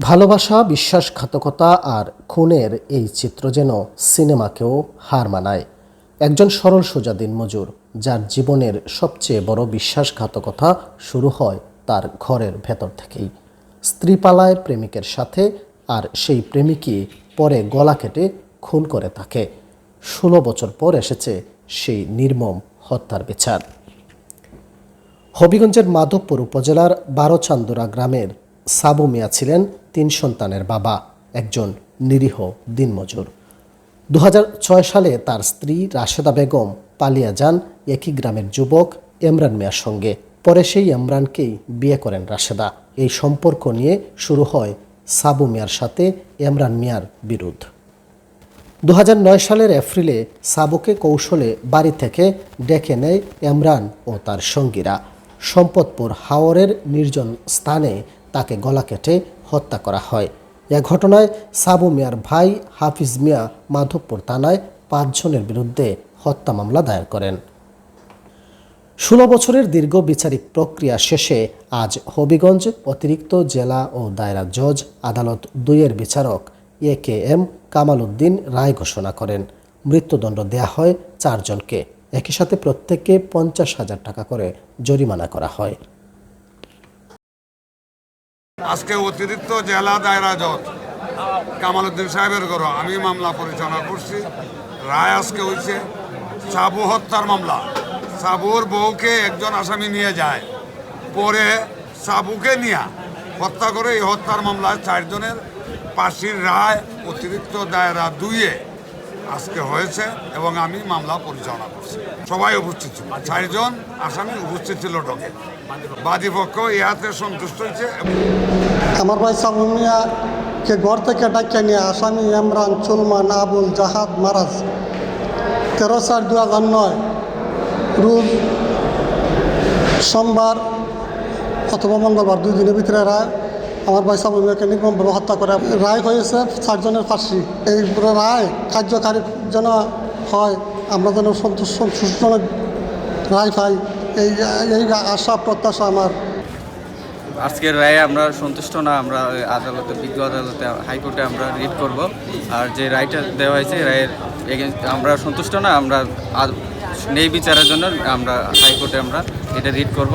ভালোবাসা, বিশ্বাসঘাতকতা আর খুনের এই চিত্র যেন সিনেমাকেও হার মানায়। একজন সরল সোজা দিনমজুর যার জীবনের সবচেয়ে বড় বিশ্বাসঘাতকতা শুরু হয় তার ঘরের ভেতর থেকেই। স্ত্রী পালায় প্রেমিকের সাথে আর সেই প্রেমিকই পরে গলা কেটে খুন করে তাকে। ষোলো বছর পর এসেছে সেই নির্মম হত্যার বিচার। হবিগঞ্জের মাধবপুর উপজেলার বারোচান্দুরা গ্রামের সাবু মিয়া ছিলেন তিন সন্তানের বাবা, একজন নিরীহ দিনমজুর। দুহাজার ছয় সালে তার স্ত্রী রাশেদা বেগম পালিয়ে যান একই গ্রামের যুবক এমরান মিয়ার সঙ্গে। পরে সেই এমরানকেই বিয়ে করেন রাশেদা। এই সম্পর্ক নিয়ে শুরু হয় সাবু মিয়ার সাথে এমরান মিয়ার বিরোধ। দু হাজার নয় সালের এপ্রিলে সাবুকে কৌশলে বাড়ি থেকে ডেকে নেয় এমরান ও তার সঙ্গীরা। সম্পদপুর হাওরের নির্জন স্থানে তাকে গলা কেটে হত্যা করা হয়। এ ঘটনায় সাবু মিয়ার ভাই হাফিজ মিয়া মাধবপুর থানায় পাঁচজনের বিরুদ্ধে হত্যা মামলা দায়ের করেন। ষোলো বছরের দীর্ঘ বিচারিক প্রক্রিয়া শেষে আজ হবিগঞ্জ অতিরিক্ত জেলা ও দায়রা জজ আদালত দুইয়ের বিচারক এ কে এম কামাল উদ্দিন রায় ঘোষণা করেন। মৃত্যুদণ্ড দেয়া হয় চারজনকে। একই সাথে প্রত্যেককে পঞ্চাশ হাজার টাকা করে জরিমানা করা হয়। আজকে অতিরিক্ত জেলা দায়রা জজ কামালউদ্দিন সাহেবের ঘর। আমি মামলা পরিচালনা করছি। রায় আজকে হয়েছে সাবু হত্যার মামলা। সাবুর বউকে একজন আসামি নিয়ে যায়। পরে সাবুকে নিয়ে হত্যা করে এই হত্যার মামলায় চারজনের পাশির রায় অতিরিক্ত দায়রা দুইয়ে আজকে হয়েছে এবং আমি মামলা পরিচালনা করছি। সবাই উপস্থিত ছিল। চারজন আসামি উপস্থিত ছিল ডকে। বাদীপক্ষ ইহাতে সন্তুষ্ট হয়েছে আমার ভাই সাবু মিয়াকে ঘর থেকে ডাকিয়ে নিয়ে আসামি ইমরান চুলমান আবুল জাহাদ, মারাজ। তেরো চার দু হাজার নয়, রোজ সোমবার অথবা মঙ্গলবার দুই দিনের ভিতরে রায় আমার ভাই সাবু মিয়াকে নির্মমভাবে হত্যা করে। রায় হয়েছে চারজনের ফাঁসি। এই রায় কার্যকারী যেন হয়, আমরা যেন সন্তোষ সুজনক রায় পাই। এই এই আশা, প্রত্যাশা আমার। আজকের রায়ে আমরা সন্তুষ্ট না, আমরা আদালতে, বিজ্ঞ আদালতে, হাইকোর্টে আমরা রিট করব। আর যে রায়টা দেওয়া হয়েছে রায়ের আমরা সন্তুষ্ট না, আমরা নেই বিচারের জন্য আমরা হাইকোর্টে আমরা এটা রিট করব।